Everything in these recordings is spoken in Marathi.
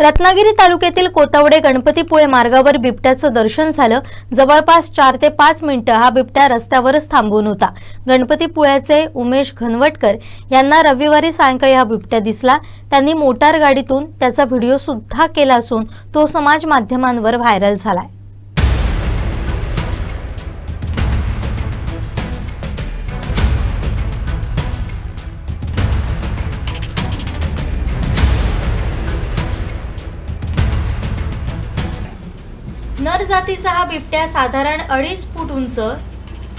रत्नागिरी तालुक्यातील कोतावडे गणपतीपुळे मार्गावर बिबट्याचं दर्शन झालं. जवळपास चार ते पाच मिनिटं हा बिबट्या रस्त्यावरच थांबून होता. गणपतीपुळ्याचे उमेश घनवटकर यांना रविवारी सायंकाळी हा बिबट्या दिसला. त्यांनी मोटार गाडीतून त्याचा व्हिडिओ सुद्धा केला असून तो समाज माध्यमांवर व्हायरल झालाय. नर जातीचा हा बिबट्या साधारण अडीच फूट उंच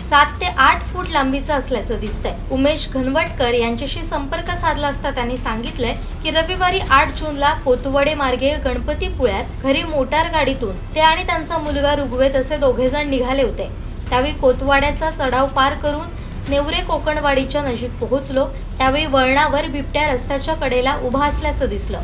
सात ते आठ फूट लांबीचा असल्याचं दिसतंय. उमेश घनवटकर यांच्याशी संपर्क साधला असता त्यांनी सांगितलंय की रविवारी आठ जूनला कोतवडे मार्गे गणपतीपुळ्यात घरी मोटार गाडीतून ते आणि त्यांचा मुलगा ऋग्वेद असे दोघे जण निघाले होते. त्यावेळी कोतवाड्याचा चढाव पार करून नेवरे कोकणवाडीच्या नजीक पोहोचलो. त्यावेळी वळणावर बिबट्या रस्त्याच्या कडेला उभा असल्याचं दिसलं.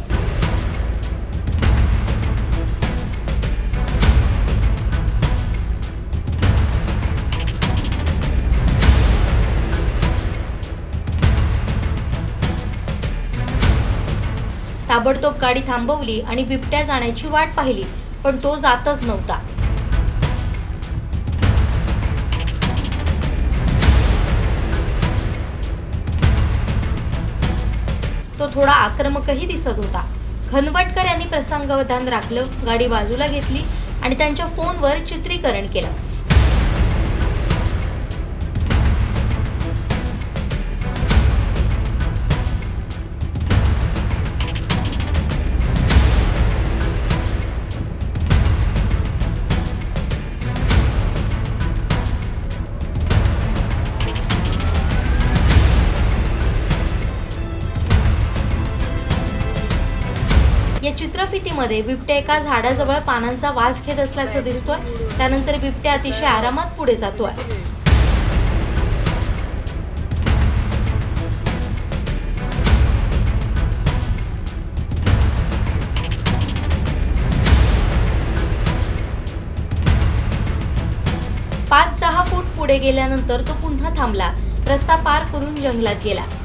ताबडतोब गाडी थांबवली आणि बिबट्या जाण्याची वाट पाहिली पण तो जातच नव्हता. तो थोडा आक्रमकही दिसत होता. खनवटकर यांनी प्रसंगावधान राखलं गाडी बाजूला घेतली आणि त्यांच्या फोनवर चित्रीकरण केलं. या चित्रफितीमध्ये बिबट्या एका झाडाजवळ पानांचा वास घेत असल्याचं दिसतोय. त्यानंतर बिबट्या अतिशय आरामात पुढे जातोय. पाच दहा फूट पुढे गेल्यानंतर तो पुन्हा थांबला. रस्ता पार करून जंगलात गेला. गेला